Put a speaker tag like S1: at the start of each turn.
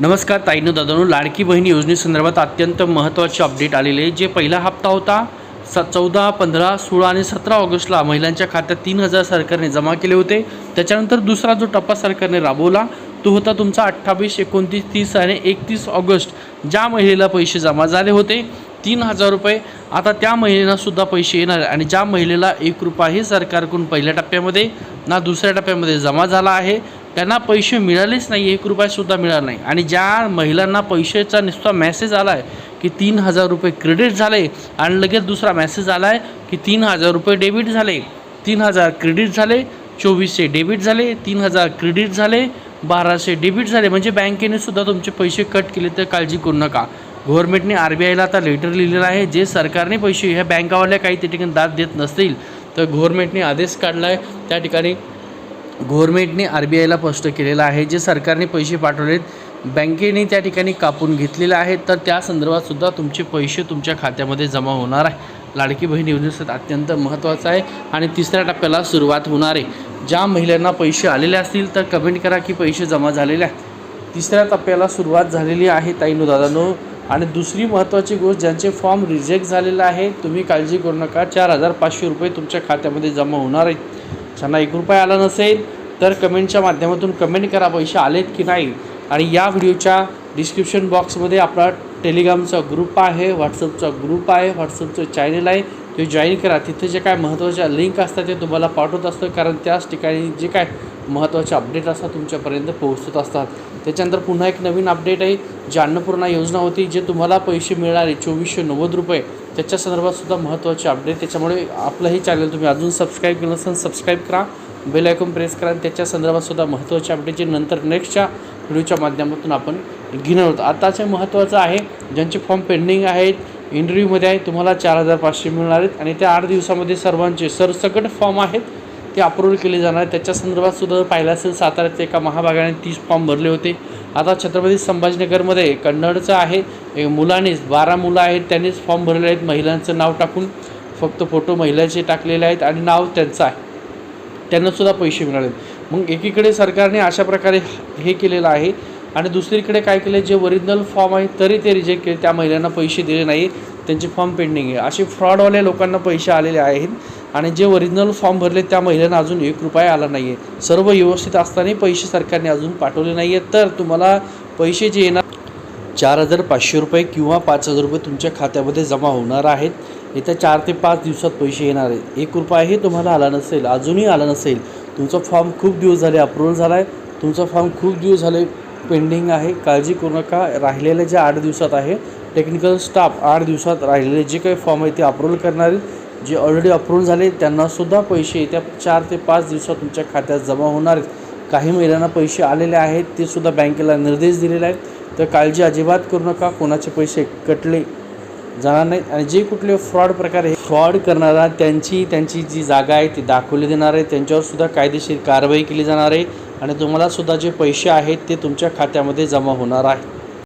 S1: नमस्कार ताईनो दादानो लाडकी बहीण योजनेसंदर्भात अत्यंत महत्त्वाचे अपडेट आलेले आहे. जे पहिला हप्ता होता स चौदा पंधरा सोळा आणि सतरा ऑगस्टला महिलांच्या खात्यात तीन हजार सरकारने जमा केले होते त्याच्यानंतर दुसरा जो टप्पा सरकारने राबवला तो होता तुमचा अठ्ठावीस एकोणतीस तीस आणि एकतीस ऑगस्ट ज्या महिलेला पैसे जमा झाले होते तीन हजार रुपये आता त्या महिलेलासुद्धा पैसे येणार आहे. आणि ज्या महिलेला एक रुपयाही सरकारकडून पहिल्या टप्प्यामध्ये ना दुसऱ्या टप्प्यामध्ये जमा झाला आहे त्यांना पैसे मिळालेच नाही एक रुपयासुद्धा मिळाला नाही. आणि ज्या महिलांना पैशाचा नुसता मेसेज आला आहे की तीन हजार रुपये क्रेडिट झाले आणि लगेच दुसरा मेसेज आला आहे की तीन हजार रुपये डेबिट झाले तीन हजार क्रेडिट झाले चोवीसशे डेबिट झाले तीन हजार क्रेडिट झाले बाराशे डेबिट झाले. म्हणजे बँकेने सुद्धा तुमचे पैसे कट केले तर काळजी करू नका. गव्हर्नमेंटने आर बी आयला आता लेटर लिहिलेलं आहे. जे सरकारने पैसे ह्या बँकावाल्या काही त्या ठिकाणी दाद देत नसतील तर गव्हर्नमेंटने आदेश काढला आहे त्या ठिकाणी गव्हर्मेंटने आर बी आयला स्पष्ट केलेलं आहे जे सरकारने पैसे पाठवलेत बँकेने त्या ठिकाणी कापून घेतलेले आहेत तर त्या संदर्भातसुद्धा तुमचे पैसे तुमच्या खात्यामध्ये जमा होणार आहे. लाडकी बहीण योजनेसाठी अत्यंत महत्त्वाचं आहे आणि तिसऱ्या टप्प्याला सुरुवात होणार आहे. ज्या महिलांना पैसे आलेले असतील तर कमेंट करा की पैसे जमा झालेले आहेत. तिसऱ्या टप्प्याला सुरुवात झालेली आहे ताईनो दादानो. आणि दुसरी महत्त्वाची गोष्ट ज्यांचे फॉर्म रिजेक्ट झालेला आहे तुम्ही काळजी करू नका. चार हजार पाचशे रुपये तुमच्या खात्यामध्ये जमा होणार आहेत. ज्यांना एक रुपया आला नसेल तर कमेंटच्या माध्यमातून कमेंट करा पैसे आलेत की नाही. आणि या व्हिडिओच्या डिस्क्रिप्शन बॉक्समध्ये आपला टेलिग्रामचा ग्रुप आहे व्हॉट्सअपचा ग्रुप आहे व्हॉट्सअपचं चॅनल आहे. ते जॉईन करा. तिथे जे काय महत्त्वाच्या लिंक असतात ते तुम्हाला पाठवत असतं कारण त्याच ठिकाणी जे काय महत्त्वाचे अपडेट असतात तुमच्यापर्यंत पोहोचत असतात. त्याच्यानंतर पुन्हा एक नवीन अपडेट आहे. जी अन्नपूर्णा योजना होती जे तुम्हाला पैसे मिळणारे चोवीसशे नव्वद रुपये. त्याच्या संदर्भात सुद्धा महत्त्वाचे अपडेट त्याच्यामुळे आपलं हे चॅनल तुम्ही अजून सबस्क्राईब केलं नसेल सबस्क्राईब करा. बेल आयकॉन प्रेस करा. आणि त्याच्या संदर्भात सुद्धा महत्त्वाचे अपडेट जे नंतर नेक्स्टच्या व्हिडिओच्या माध्यमातून आपण घेणार आहोत. आताचे महत्त्वाचं आहे ज्यांचे फॉर्म पेंडिंग आहेत इंटरव्ह्यूमध्ये आहे तुम्हाला चार हजार पाचशे मिळणार आहेत. आणि त्या आठ दिवसामध्ये सर्वांचे सरसकट फॉर्म आहेत. ते अप्रूव्ह केले जाणार त्याच्या संदर्भात सुद्धा पाहिलं असेल साताऱ्यात एका महाभागाने तीस फॉर्म भरले होते. आता छत्रपती संभाजीनगरमध्ये कन्नडचं आहे मुलानेच बारा मुलं आहेत त्यांनीच फॉर्म भरले आहेत. महिलांचं नाव टाकून फक्त फोटो महिलांचे टाकलेले आहेत आणि नाव त्यांचं आहे. त्यांनासुद्धा पैसे मिळाले मग एकीकडे सरकारने अशा प्रकारे हे केलेलं आहे आणि दुसरीकडे काय केलं जे ओरिजिनल फॉर्म आहे तरी ते रिजेक्ट केले. त्या महिलांना पैसे दिले नाही त्यांचे फॉर्म पेंडिंग आहे. असे फ्रॉडवाल्या लोकांना पैसे आलेले आहेत. आणि जे ओरिजिनल फॉर्म भरले त्या महिलेनं अजून एक रुपया आला नाही आहे सर्व व्यवस्थित असतानाही पैसे सरकारने अजून पाठवले नाही आहेत तर तुम्हाला पैसे जे येणार चार हजार पाचशे रुपये किंवा पाच हजार रुपये तुमच्या खात्यामध्ये जमा होणार आहेत. येत्या चार ते पाच दिवसात पैसे येणार आहेत. एक रुपयाही तुम्हाला आला नसेल अजूनही आला नसेल तुमचा फॉर्म खूप दिवस झाले अप्रूव्हल झाला आहे तुमचा फॉर्म खूप दिवस झाले पेंडिंग आहे. काळजी करू नका. राहिलेले जे आठ दिवसात आहे टेक्निकल स्टाफ आठ दिवसात राहिलेले जे काही फॉर्म आहे ते अप्रूव्हल करणार आहेत. जे ऑलरेडी अप्रूव्ह झाले त्यांनासुद्धा पैसे येत्या चार ते पाच दिवसात तुमच्या खात्यात जमा होणार आहेत. काही महिलांना पैसे आलेले आहेत ते सुद्धा बँकेला निर्देश दिलेले आहेत. तर काळजी अजिबात करू नका कोणाचे पैसे कटले जाणार नाहीत. आणि जे कुठले फ्रॉड प्रकारे फ्रॉड करणारा त्यांची त्यांची जी जागा आहे ती दाखवली देणार आहे. त्यांच्यावरसुद्धा कायदेशीर कारवाई केली जाणार आहे. आणि तुम्हालासुद्धा जे पैसे आहेत ते तुमच्या खात्यामध्ये जमा होणार आहे.